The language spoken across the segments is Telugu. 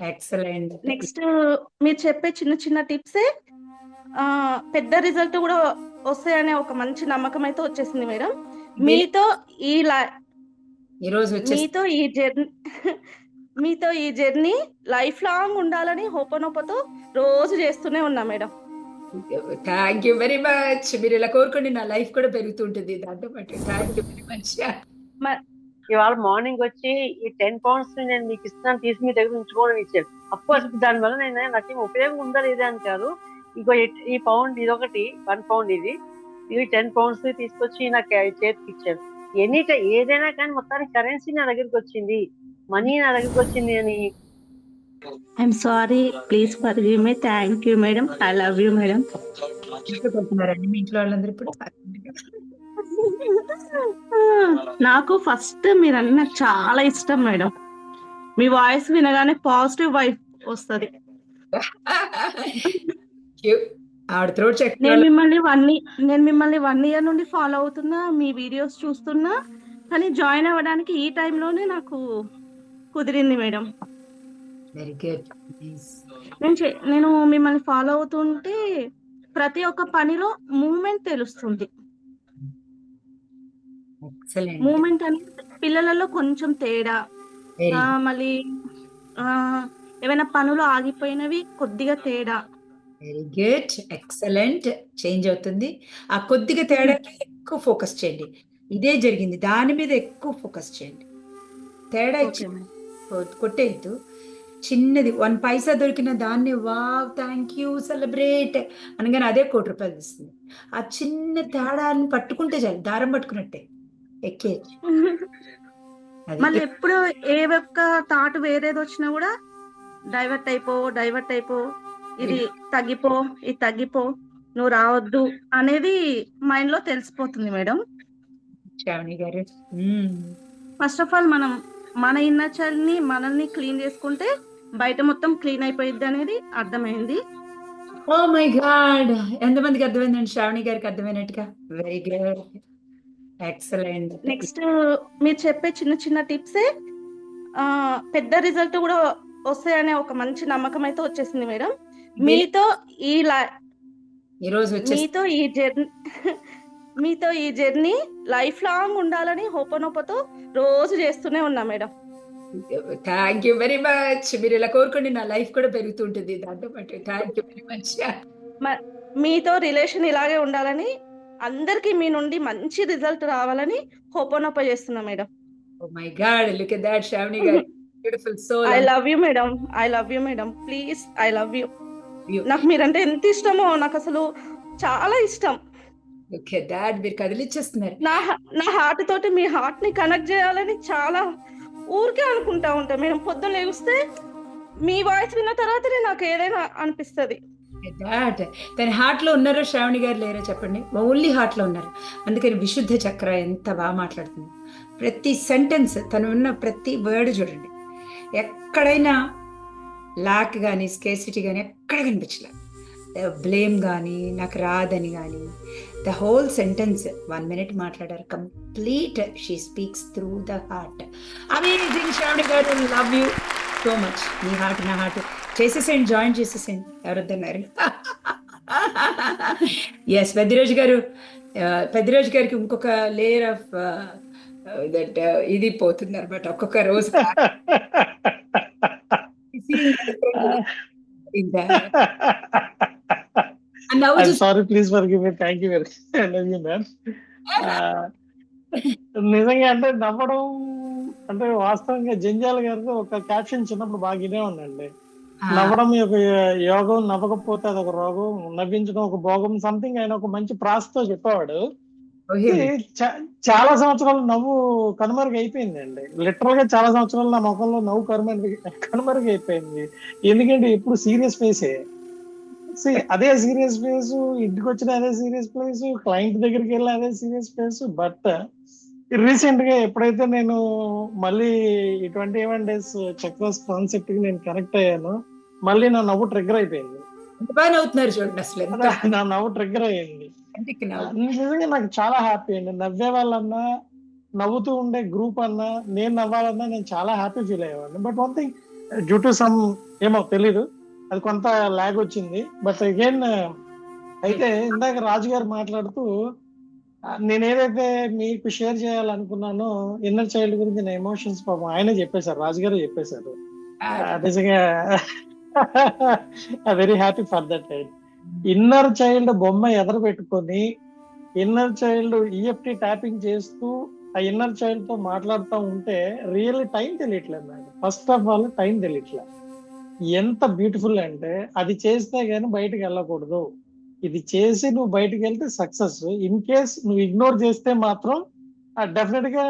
ఎక్సలెంట్. నెక్స్ట్ మీరు చెప్పే చిన్న చిన్న టిప్సే పెద్ద రిజల్ట్ గూడా వస్తాయనే ఒక మంచి నమ్మకం అయితే వచ్చేసింది మేడం. మీతో ఈ ఈరోజు మీతో ఈ జర్నీ మీతో ఈ జర్నీ లైఫ్ లాంగ్ ఉండాలని హోపోనోపోతో రోజు చేస్తూనే ఉన్నా madam. Thank you very much. మీరు ఇలా కోరుకోండి నా లైఫ్ కూడా పెరుగుతూ ఉంటుంది దాంతో పాటు. Thank you very much. ఇవాళ మార్నింగ్ వచ్చి ఈ 10 పౌండ్స్ నేను మీకు ఇస్తున్నాను తీసి మీ దగ్గర ఉంచుకోమని ఇచ్చారు. అఫ్‌కోర్స్ దానివల్ల నేను నాకేం ఉపయోగం ఉందా లేదా అని కాదు. ఇగో ఇట్ ఈ పౌండ్ ఇదొకటి 1 పౌండ్ ఇది. ఇవి 10 పౌండ్స్ తీసుకొచ్చి నాకు చేతికి ఇచ్చారు. ఎనీ టై ఏదైనా కానీ మొత్తానికి కరెన్సీ నా దగ్గరికి వచ్చింది. మనీ నా దగ్గరికి వచ్చింది అని I'm sorry. Please forgive me. Thank you madam. I love you madam. మీ ఇంట్లో వాళ్ళందరూ ఇప్పుడు? నాకు ఫస్ట్ మీరన్నీ నాకు చాలా ఇష్టం మేడం. మీ వాయిస్ వినగానే పాజిటివ్ వైబ్ వస్తది. నేను మిమ్మల్ని 1 ఇ నేను మిమ్మల్ని 1 ఇయర్ నుండి ఫాలో అవుతున్నా. మీ వీడియోస్ చూస్తున్నా. కానీ జాయిన్ అవ్వడానికి ఈ టైంలోనే నాకు కుదిరింది మేడం. Very good. నైస్. నేను మిమ్మల్ని ఫాలో అవుతుంటే ప్రతి ఒక్క పనిలో మూవ్‌మెంట్ తెలుస్తుంది. మూవ్‌మెంట్ అనేది పిల్లలలో కొంచెం తేడా. మళ్ళీ ఏవైనా పనులు ఆగిపోయినవి కొద్దిగా తేడా. Very good. ఎక్సలెంట్. చేంజ్ అవుతుంది. ఆ కొద్దిగా తేడాకి ఎక్కువ ఫోకస్ చేయండి. ఇదే జరిగింది. దాని మీద ఎక్కువ ఫోకస్ చేయండి. తేడా కొట్టేయద్దు. చిన్నది 1 పైసా దొరికిన దాన్ని వావ్! థాంక్ యూ సెలబ్రేట్ అనగానే అదే కోటి రూపాయలు ఇస్తుంది. ఆ చిన్న తేడాన్ని పట్టుకుంటే చాలు. దారం పట్టుకున్నట్టే. ఎక్కేయచ్చు. మళ్ళీ ఎప్పుడు ఏ ఒక్క థాట్ వేరేదొచ్చినా గూడా డైవర్ట్ అయిపో, డైవర్ట్ అయిపో. ఇది తగ్గిపో, ఇది తగ్గిపో. నువ్వు రావద్దు అనేది మైండ్‌లో తెలిసిపోతుంది మేడం. శ్రావణి గారు. ఫస్ట్ ఆఫ్ ఆల్ మనం మన ఇన్నర్ మనల్ని క్లీన్ చేసుకుంటే బయట మొత్తం క్లీన్ అయిపోయిద్దనేది అర్థమైంది. Oh my God! ఎంతమందికి అర్థమైందండి శ్రావణి గారికి అర్థమైనట్టుగా? Very good. ఎక్సలెంట్. నెక్స్ట్ మీరు చెప్పే చిన్న చిన్న టిప్సే పెద్ద రిజల్ట్ గూడా వస్తాయనే ఒక మంచి నమ్మకం అయితే వచ్చేసింది మేడం. మీతో ఈ ఈరోజు మీతో ఈ జర్నీ మీతో ఈ జర్నీ లైఫ్ లాంగ్ ఉండాలని హోపోనోపోతో రోజు చేస్తూనే ఉన్నా madam. Thank you very much. మీరు ఇలా కోరుకోండి నా లైఫ్ కూడా పెరుగుతూ ఉంటుంది దాంతో పాటు. Thank you very much. మీతో రిలేషన్ ఇలాగే ఉండాలని అందరికీ మీ నుండి మంచి రిజల్ట్ రావాలని హోపోనోపో చేస్తున్నా madam. My God! Look at that Shravani garu. Beautiful soul. I love you madam. I love you madam. Please I love you. నాకు మీరంటే ఎంత ఇష్టమో నాకసలు చాలా ఇష్టం. ఎట్ థట్ మీరు కదిలిచ్చేస్తున్నారు. నా నా హార్ట్ తోటి మీ హార్ట్‌ని కనెక్ట్ చేయాలని చాలా ఊరికే అనుకుంటా ఉంటా మేడం. పొద్దున లెగుస్తే మీ వాయిస్ విన్న తర్వాతనే నాకు ఏదైనా అనిపిస్తది. థట్ తన హార్ట్‌లో ఉన్నారో శ్రావణి గారు లేరో చెప్పండి. ఓన్లీ హార్ట్‌లో ఉన్నారు. అందుకని విశుద్ధ చక్ర ఎంత బాగా మాట్లాడుతుంది. ప్రతి సెంటెన్స్ తను ఉన్న ప్రతి వర్డ్ చూడండి. ఎక్కడైనా లాక్ కానీ స్కేసిటీ కానీ ఎక్కడ కనిపించలే. బ్లేమ్ కానీ నాకు రాదని కానీ the whole sentence one minute మాట్లాడారు. Complete she speaks through the heart. Amazing Shravani garu love you so much. Me heart నా హార్ట్ చేసేసేయండి. జాయిన్ చేసేసేయండి. ఎవరొద్దన్నారు. యెస్ పెద్దిరాజు గారు పెద్దిరాజు గారికి ఇంకొక లేయర్ ఆఫ్ దట్ ఇది పోతుందన్నమాట. ఒక్కొక్క రోజు sorry please. Thank you very I love you ma'am. ఆహ్, నిజంగా అంటే నవ్వడం అంటే వాస్తవంగా జంజాల గారిది ఒక క్యాప్షన్ చిన్నప్పుడు బాగా వినేవాడినండి. ఆ! నవ్వడం ఒక యోగం, నవ్వకపోతే అదొక రోగం, నవ్వించడం ఒక భోగం సంథింగ్ ఆయన ఒక మంచి ప్రాసతో చెప్పేవాడు. చాలా సంవత్సరాలు నవ్వు కనుమరుగైపోయిందండి. లిటరల్‌గా చాలా సంవత్సరాలు నా మొఖంలో నవ్వు కనుమరుగు కనుమరుగైపోయింది. ఎందుకంటే ఎప్పుడు సీరియస్ ఫేసే. సీ అదే సీరియస్ ఫేసు, ఇంటికొచ్చిన అదే సీరియస్ ఫేసు, క్లయింట్ దగ్గరికెళ్ళి అదే సీరియస్ ఫేసు. బట్ రీసెంట్‌గా ఎప్పుడైతే నేను మళ్ళీ ఈ 21 డేస్ చక్రాస్ కాన్సెప్ట్‌కి నేను కనెక్ట్ అయ్యానో, మళ్ళీ నా నవ్వు ట్రిగ్గర్ అయిపోయింది. చూడండి అసలు నా నవ్వు ట్రిగ్గర్ అయ్యింది. నిజంగా నాకు చాలా హ్యాపీ అండి. నవ్వే వాళ్ళన్నా, నవ్వుతూ ఉండే గ్రూప్ అన్నా, నేను నవ్వాలన్నా నేను చాలా happy feel అయ్యేవాడిని. But one thing due to some ఏమో తెలీదు అది కొంత లాగ్ వచ్చింది బట్ అగైన్ అయితే ఇందాక రాజు గారు మాట్లాడుతూ నేను ఏదైతే మీకు షేర్ చేయాలనుకున్నానో ఇన్నర్ చైల్డ్ గురించి నా ఎమోషన్స్ పాపం ఆయనే చెప్పేశారు రాజు గారు చెప్పేశారు నిజంగా very happy for that inner child బొమ్మ ఎదర పెట్టుకొని ఇన్నర్ చైల్డ్ ఈఎఫ్టి ట్యాపింగ్ చేస్తూ ఆ ఇన్నర్ చైల్డ్తో మాట్లాడుతూ ఉంటే రియల్లీ టైం తెలియట్లేదు నాకు. ఫస్ట్ ఆఫ్ ఆల్ టైం తెలియట్లేదు. ఎంత బ్యూటిఫుల్ అంటే అది చేస్తే గానీ బయటకు వెళ్ళకూడదు. ఇది చేసి నువ్వు బయటకు వెళ్తే సక్సెస్ ఇన్ కేస్ నువ్వు ఇగ్నోర్ చేస్తే మాత్రం డెఫినెట్గా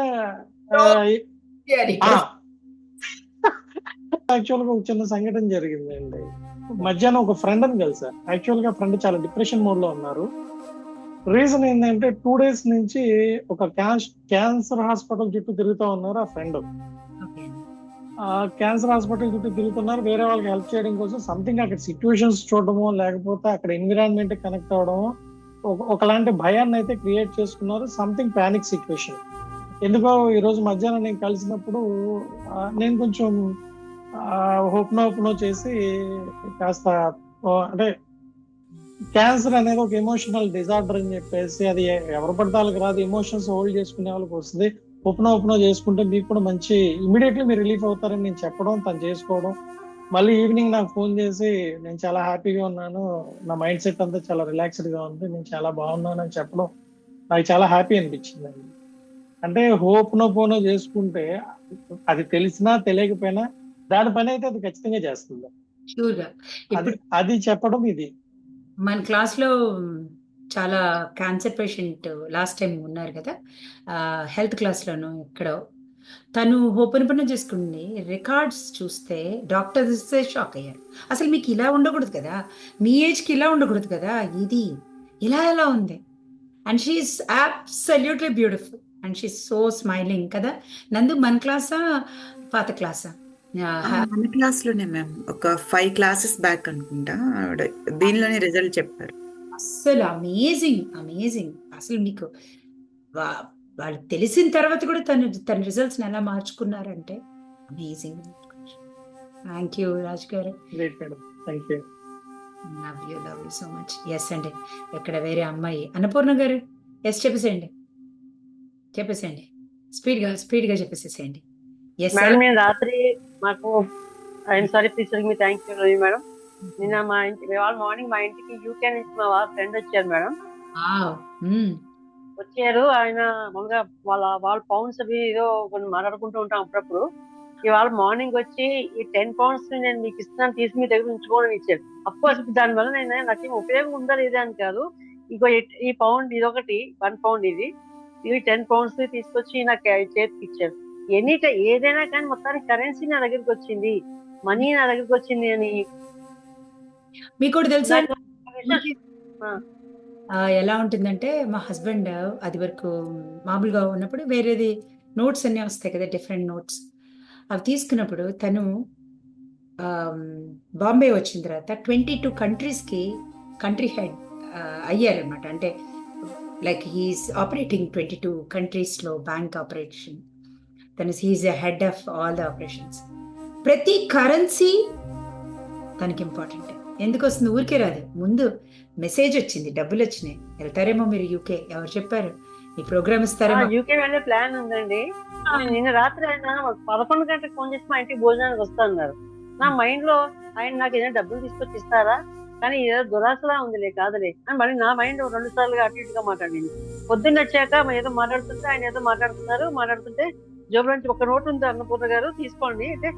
యాక్చువల్గా ఒక చిన్న సంఘటన జరిగిందండి. మధ్యాహ్నం ఒక ఫ్రెండ్ అని కలిసా. యాక్చువల్గా ఫ్రెండ్ చాలా డిప్రెషన్ మోడ్లో ఉన్నారు. రీజన్ ఏంటంటే టూ డేస్ నుంచి ఒక క్యాన్సర్ హాస్పిటల్ చుట్టూ తిరుగుతూ ఉన్నారు ఆ ఫ్రెండ్ ఆ క్యాన్సర్ హాస్పిటల్ చుట్టూ తిరుగుతున్నారు. వేరే వాళ్ళకి హెల్ప్ చేయడం కోసం సంథింగ్ అక్కడ సిచ్యువేషన్స్ చూడడమో లేకపోతే అక్కడ ఎన్విరాన్మెంట్ కనెక్ట్ అవడమో ఒక- ఒకలాంటి భయాన్ని అయితే క్రియేట్ చేసుకున్నారు. సంథింగ్ పానిక్ సిచ్యువేషన్ ఎందుకో ఈ రోజు మధ్యాహ్నం నేను కలిసినప్పుడు నేను కొంచెం హోప్నో చేసి కాస్త అంటే క్యాన్సర్ అనేది ఒక ఎమోషనల్ డిజార్డర్ అని చెప్పేసి అది ఎవరు పడితే వాళ్ళకి రాదు. ఎమోషన్స్ హోల్డ్ చేసుకునే వాళ్ళకి వస్తుంది. ఓపెన్ ఓపెన్ చేసుకుంటే మీకు కూడా మంచి ఇమీడియట్లీ మీరు రిలీఫ్ అవుతారని నేను చెప్పడం తను చేసుకోవడం. మళ్ళీ ఈవినింగ్ నాకు ఫోన్ చేసి నేను చాలా హ్యాపీగా ఉన్నాను. నా మైండ్ సెట్ అంతా చాలా రిలాక్స్డ్గా ఉంది. నేను చాలా బాగున్నాను అని చెప్పడం నాకు చాలా హ్యాపీ అనిపించింది అండి. అంటే హోప్నో పోనో చేసుకుంటే అది తెలిసినా తెలియకపోయినా దాని పని అయితే అది ఖచ్చితంగా చేస్తుంది. అది చెప్పడం ఇది. మన క్లాస్లో చాలా క్యాన్సర్ పేషెంట్ లాస్ట్ టైం ఉన్నారు కదా. హెల్త్ క్లాస్ లోను ఎక్కడో తను ఓపెన్ పని చేసుకుంది. రికార్డ్స్ చూస్తే డాక్టర్స్ షాక్ అయ్యారు. అసలు మీకు ఇలా ఉండకూడదు కదా. మీ ఏజ్కి ఇలా ఉండకూడదు కదా. ఇది ఇలా ఎలా ఉంది? And she's absolutely beautiful and she so smiling కదా. నందు మన క్లాసా? పాత క్లాసా? మన క్లాస్లోనే మ్యామ్. ఒక ఫైవ్ క్లాసెస్ బ్యాక్ అనుకుంటా. ఆవిడ దీనిలోనే రిజల్ట్ చెప్పారు. అస్సలు అమేజింగ్ అమేజింగ్. అసలు మీకు వా- వాళ్ళు తెలిసిన తర్వాత కూడా తను తన రిజల్ట్స్ ఎలా మార్చుకున్నారంటే amazing. Thank you Raj garu. Great madam thank you love you love you so much yes అండి. ఇక్కడ వేరే అమ్మాయి? అన్నపూర్ణ గారు? ఎస్ చెప్పేసేయండి. చెప్పేసేయండి. స్పీడ్గా స్పీడ్గా చెప్పేసేసేయండి. ఎస్ రాత్రి మాకు ఐఎమ్ సారీ ప్లీజ్ మీ థ్యాంక్ యూ రవి మేడం నిన్న మా ఇంటి వాళ్ళ మార్నింగ్ మా ఇంటికి యూకే నుంచి మా ఫ్రెండ్ వచ్చారు మేడం వచ్చారు. ఆయన మామూలుగా వాళ్ళ వాళ్ళ పౌండ్స్ అవి ఏదో కొన్ని మాట్లాడుకుంటూ ఉంటాం అప్పుడప్పుడు. ఇవాళ మార్నింగ్ వచ్చి ఈ టెన్ పౌండ్స్ నేను మీకు ఇస్తున్నాను తీసి మీ దగ్గర ఉంచుకోవడం ఇచ్చారు. అఫ్కోర్స్ దాని వల్ల నేను నాకు ఉపయోగం ఉందా లేదా అని కాదు. ఇగో ఈ- పౌండ్ ఇదొకటి వన్ పౌండ్ ఇది. ఇవి టెన్ పౌండ్స్ తీసుకొచ్చి నాకు చేతికి ఇచ్చారు. ఎనీ టైం ఏదైనా కానీ మొత్తానికి కరెన్సీ నా దగ్గరికి వచ్చింది మనీ నా దగ్గరికి వచ్చింది అని. మీకు తెలుసా? ఎలా ఉంటుందంటే మా హస్బెండ్ అది వరకు మామూలుగా ఉన్నప్పుడు వేరేది నోట్స్ అన్నీ వస్తాయి కదా డిఫరెంట్ నోట్స్ అవి తీసుకున్నప్పుడు తను బాంబే వచ్చిన తర్వాత ట్వంటీ టూ కంట్రీస్కి కంట్రీ హెడ్ అయ్యారనమాట అంటే like he's operating twenty two కంట్రీస్లో బ్యాంక్ ఆపరేషన్ తను he's a head of all the operations ప్రతి కరెన్సీ తనకి ఇంపార్టెంట్ ఎందుకు వస్తుంది? ఊరికే రాదు. ముందు మెసేజ్ వచ్చింది. డబ్బులు వచ్చినాయి. వెళ్తారేమో మీరు యూకే ఎవరు చెప్పారు? ఈ ప్రోగ్రామ్ ఇస్తారేమో? యూకే వెళ్ళే ప్లాన్ ఉందండి. నేను నిన్న రాత్రి ఆయన పదకొండు గంటలకు ఫోన్ చేసి మా ఇంటికి భోజనానికి వస్తా అన్నారు నా మైండ్లో ఆయన నాకు ఏదైనా డబ్బులు తీసుకొచ్చి ఇస్తారా? కానీ ఏదో దురాశలా ఉందిలే కాదులే. అని మళ్ళీ నా మైండ్ రెండు సార్లుగా అటు ఇటుగా మాట్లాడింది. పొద్దున్న వచ్చాక ఏదో మాట్లాడుతుంటే ఆయన ఏదో మాట్లాడుతున్నారు మాట్లాడుతుంటే జోబులో నుంచి ఒక నోట్ ఉంది అన్నపూర్ణ గారు? తీసుకోండి. అంటే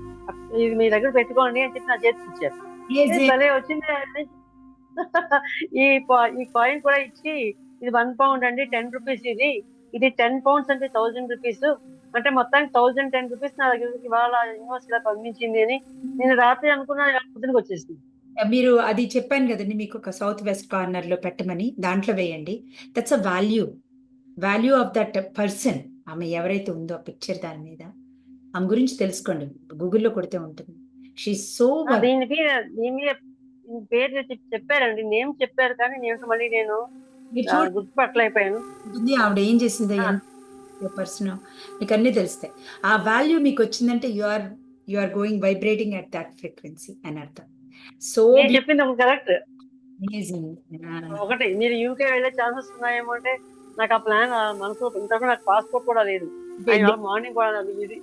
ఇది మీ దగ్గర పెట్టుకోండి అని చెప్పి నా చేతికి ఇచ్చారు. భలే వచ్చింది ఈ ఈ కాయిన్ కూడా ఇచ్చి ఇది వన్ పౌండ్ అండి టెన్ రూపీస్ ఇది. ఇది టెన్ పౌండ్స్ అంటే థౌజండ్ రూపీస్ అంటే మొత్తానికి థౌజండ్ టెన్ రూపీస్ నా దగ్గర ఇవాళ యూనివర్సిటీ ఇలా పంపించింది అని నేను రాత్రి అనుకున్న పొద్దునకి వచ్చేసింది. మీరు అది చెప్పాను కదండి మీకు ఒక సౌత్ వెస్ట్ కార్నర్లో పెట్టమని. దాంట్లో వేయండి. That's a value value of that person ఆమె ఎవరైతే ఉందో ఆ పిక్చర్ దాని మీద. ఆమె గురించి తెలుసుకోండి. గూగుల్లో కొడితే ఉంటుంది. షీ సో దీనికి దీని మీద పేరు చెప్పి- చెప్పారండి. నేమ్ చెప్పారు కానీ నేను మళ్ళీ నేను గుర్తుపట్టలేకపోయాను. ఆవిడ. ఏం చేసిందో. పర్సన్ మీకు అన్నీ తెలుస్తాయి. ఆ వాల్యూ మీకు వచ్చిందంటే you are you are going vibrating at that frequency అని అర్థం. సో చెప్పింది కరెక్ట్ ఒకటి మీరు యూకే వెళ్ళే ఛాన్సెస్ ఉన్నాయేమో అంటే నాకు ఆ ప్లాన్ మనసు ఇంతకు నాకు పాస్పోర్ట్ కూడా లేదు. మార్నింగ్ కూడా ఇది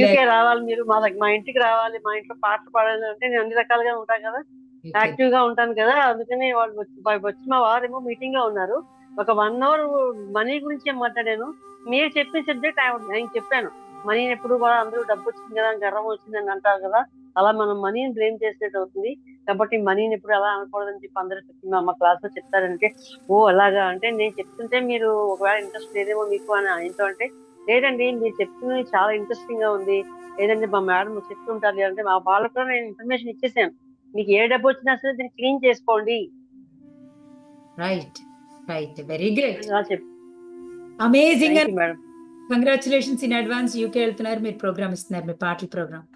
యూకే రావాలి మీరు మా దగ్గర మా ఇంటికి రావాలి మా ఇంట్లో పాటలు పాడాలి అంటే నేను అన్ని రకాలుగా ఉంటాను కదా. యాక్టివ్గా ఉంటాను కదా అందుకని వాళ్ళు వచ్చి మా వారేమో మీటింగ్లో ఉన్నారు. ఒక వన్ అవర్ మనీ గురించి ఏం మాట్లాడాను. మీరు చెప్పిన సబ్జెక్ట్ నేను చెప్పాను. మనీ ఎప్పుడు కూడా అందరూ డబ్బు వచ్చింది కదా గర్వం వచ్చింది అని అంటారు కదా. అలా మనం మనీని బ్లేమ్ చేసినట్టు అవుతుంది. కాబట్టి మనీని ఎప్పుడు అలా అనకూడదని చెప్పి అందరూ చెప్పి మా క్లాస్లో చెప్తారంటే ఓ అలాగా? అంటే నేను చెప్తుంటే మీరు ఒకవేళ ఇంట్రెస్ట్ లేదేమో మీకు అని ఆయనతో అంటే లేదండి మీరు చెప్తున్నది చాలా ఇంట్రెస్టింగ్గా ఉంది. లేదంటే మా మేడం చెప్తుంటారు అంటే మా వాళ్ళకు కూడా నేను ఇన్ఫర్మేషన్ ఇచ్చేసాను. మీకు ఏ డబ్బు వచ్చినా సరే దీన్ని క్లీన్ చేసుకోండి. Right right very great amazing madam congratulations in advance UK వెళ్తున్నారు మీరు ప్రోగ్రామ్ ఇస్తున్నారు మీ పాటల ప్రోగ్రామ్